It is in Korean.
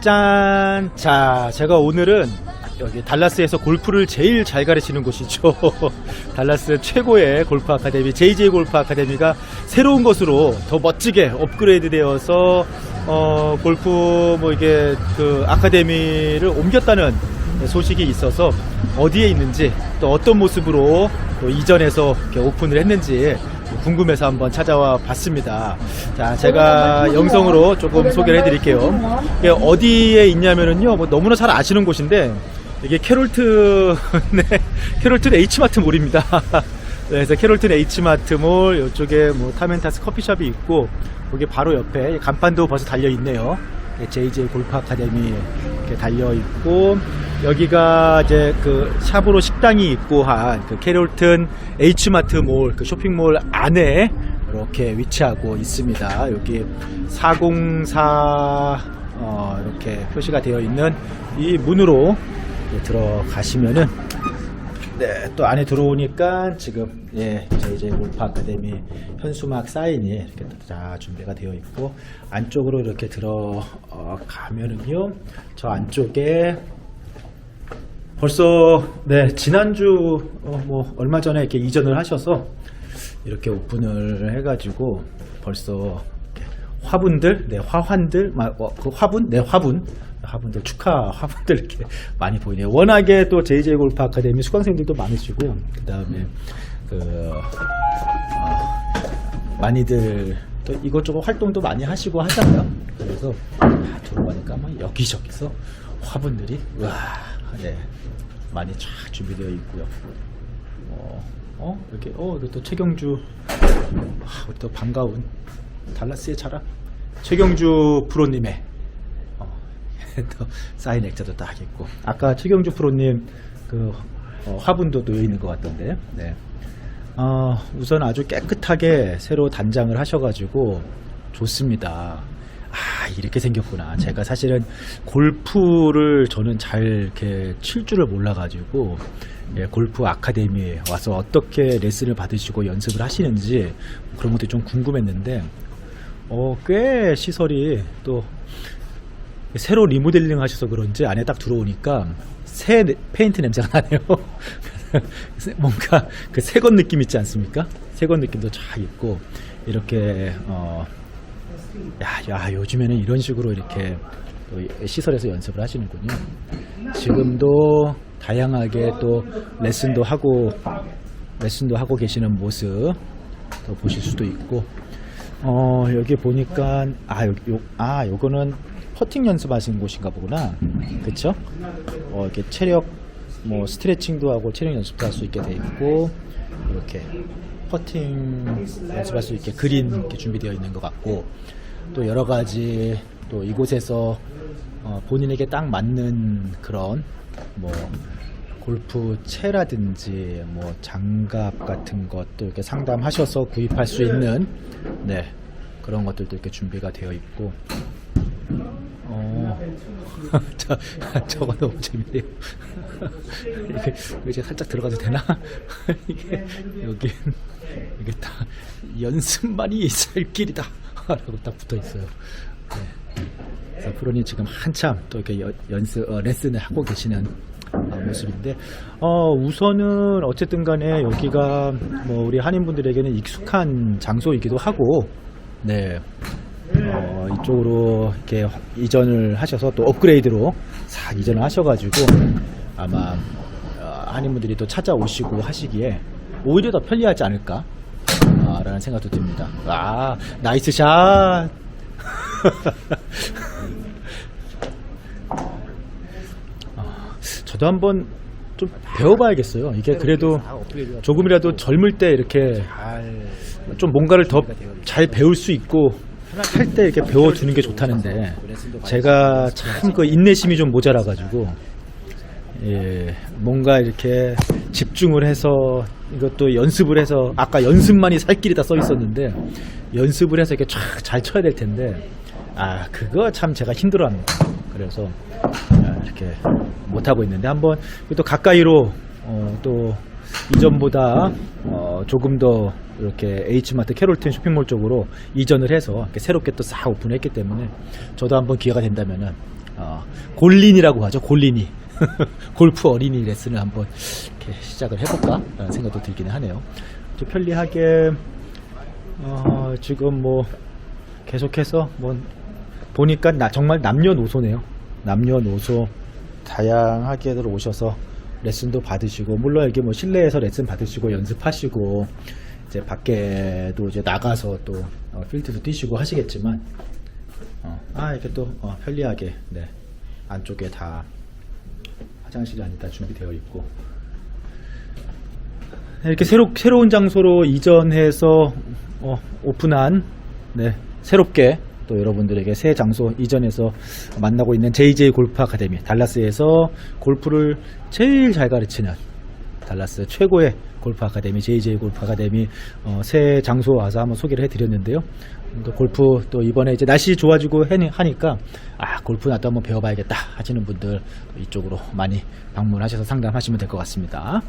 짠! 자, 제가 오늘은 여기 달라스에서 골프를 제일 잘 가르치는 곳이죠. 달라스 최고의 골프 아카데미, JJ 골프 아카데미가 새로운 것으로 더 멋지게 업그레이드 되어서, 어, 골프 뭐 이게 그 아카데미를 옮겼다는 소식이 있어서 어디에 있는지 또 어떤 모습으로 또 이렇게 오픈을 했는지 궁금해서 한번 찾아와 봤습니다. 자, 제가 영상으로 조금 소개를 해드릴게요. 이게 어디에 있냐면은요, 뭐 너무나 잘 아시는 곳인데, 이게 캐롤튼, 네, 캐롤튼 H마트 몰입니다. 그래서 캐롤튼 H마트 몰, 이쪽에 뭐 타멘타스 커피숍이 있고, 거기 바로 옆에 간판도 벌써 달려있네요. JJ 골프 아카데미 이렇게 달려 있고 여기가 이제 그 샵으로 식당이 있고 한 그 캐롤튼 H마트 몰 그 쇼핑몰 안에 이렇게 위치하고 있습니다. 여기 404 어, 이렇게 표시가 되어 있는 이 문으로 이제 들어가시면은 네, 또 안에 들어오니까 지금 예, JJ 골프 아카데미 현수막 사인이 이렇게 다 준비가 되어 있고 안쪽으로 이렇게 들어가면은요, 저 안쪽에 벌써 네 지난주 어, 뭐 얼마 전에 이렇게 이전을 하셔서 이렇게 오픈을 해가지고 벌써 화분들, 네 화환들, 마- 어, 그 화분, 네 화분, 화분들 축하 화분들 이렇게 많이 보이네요. 워낙에 또 JJ 골프 아카데미 수강생들도 많으시고 그 다음에 그 어, 많이들 또 이것저것 활동도 많이 하시고 하잖아요. 그래서 다 들어가니까 막 여기저기서 화분들이 와, 네 많이 쫙 준비되어 있고요. 어, 어 이렇게 어 이거 또 최경주 아, 우리 또 반가운 달라스의 자랑 최경주 프로님의 어, 또 사인 액자도 딱 있고 아까 최경주 프로님 그 어, 화분도 놓여 있는 것 같던데 네. 어, 우선 아주 깨끗하게 새로 단장을 하셔가지고 좋습니다. 아 이렇게 생겼구나. 제가 사실은 골프를 저는 잘 이렇게 칠 줄을 몰라가지고 예, 골프 아카데미에 와서 어떻게 레슨을 받으시고 연습을 하시는지 그런 것도 좀 궁금했는데 어, 꽤 시설이 또 새로 리모델링 하셔서 그런지 안에 딱 들어오니까 새 네- 페인트 냄새가 나네요. 뭔가 그 새것 느낌 있지 않습니까? 새것 느낌도 쫙 있고 이렇게 어, 야, 야 요즘에는 이런 식으로 이렇게 또 시설에서 연습을 하시는군요. 지금도 다양하게 또 레슨도 하고 레슨도 하고 계시는 모습 또 보실 수도 있고. 어 여기 보니까 아 요, 요, 아 요거는 퍼팅 연습하시는 곳인가 보구나. 그쵸? 어 이렇게 체력 뭐 스트레칭도 하고 체력 연습도 할 수 있게 돼 있고 이렇게 퍼팅 연습할 수 있게 그린 이렇게 준비되어 있는 것 같고 또 여러 가지 또 이곳에서 어, 본인에게 딱 맞는 그런 뭐 골프 채라든지 뭐 장갑 같은 것도 이렇게 상담하셔서 구입할 수 있는 네 그런 것들도 이렇게 준비가 되어 있고. 어 저, 저거 너무 재밌네요. 이게 이제 살짝 들어가도 되나? 이게 여기 이게 다 연습만이 살 길이다 라고 딱 붙어 있어요. 네. 그래서 프로님 지금 한참 또 이렇게 연- 연습 어, 레슨을 하고 계시는 어, 모습인데 어, 우선은 어쨌든 간에 여기가 뭐 우리 한인분들에게는 익숙한 장소이기도 하고 네. 어, 이쪽으로 이렇게 이전을 하셔서 또 업그레이드로 싹 이전을 하셔가지고 아마 어, 한인분들이 또 찾아오시고 하시기에 오히려 더 편리하지 않을까 아, 라는 생각도 듭니다 아 나이스 샷 아, 저도 한번 좀 배워봐야겠어요. 이게 그래도 조금이라도 젊을 때 이렇게 좀 뭔가를 더 잘 배울 수 있고 할 때 이렇게 배워두는 게 좋다는데 제가 참 그 인내심이 좀 모자라가지고 예, 뭔가 이렇게 집중을 해서 이것도 연습을 해서 아까 연습만이 살 길이다 써 있었는데 연습을 해서 이렇게 쫙잘 쳐야 될 텐데 아 그거 참 제가 힘들어합니다. 그래서 아, 이렇게 못 하고 있는데 한번 또 가까이로 어, 또 이전보다 어, 조금 더 이렇게 H마트 캐롤튼 쇼핑몰 쪽으로 이전을 해서 이렇게 새롭게 또 싹 오픈했기 때문에 저도 한번 기회가 된다면은 어, 골린이라고 하죠. 골린이. 골프 어린이 레슨을 한번 이렇게 시작을 해볼까? 라는 생각도 들기는 하네요. 좀 편리하게, 어, 지금 뭐, 계속해서 뭐, 보니까 나, 정말 남녀노소네요. 남녀노소 다양하게들 오셔서 레슨도 받으시고, 물론 이게 뭐 실내에서 레슨 받으시고 연습하시고, 이제 밖에도 이제 나가서 또 어, 필드도 뛰시고 하시겠지만, 어, 아, 이렇게 또 어, 편리하게, 네. 안쪽에 다 화장실이 아니다 준비되어 있고, 이렇게 새로, 새로운 장소로 이전해서 어, 오픈한 네, 새롭게 또 여러분들에게 새 장소 이전해서 만나고 있는 JJ 골프 아카데미 달라스에서 골프를 제일 잘 가르치는 달라스 최고의 골프 아카데미 JJ 골프 아카데미 어, 새 장소 와서 한번 소개를 해드렸는데요. 또 골프 또 이번에 이제 날씨 좋아지고 하니까 아 골프 나도 한번 배워봐야겠다 하시는 분들 이쪽으로 많이 방문하셔서 상담하시면 될 것 같습니다.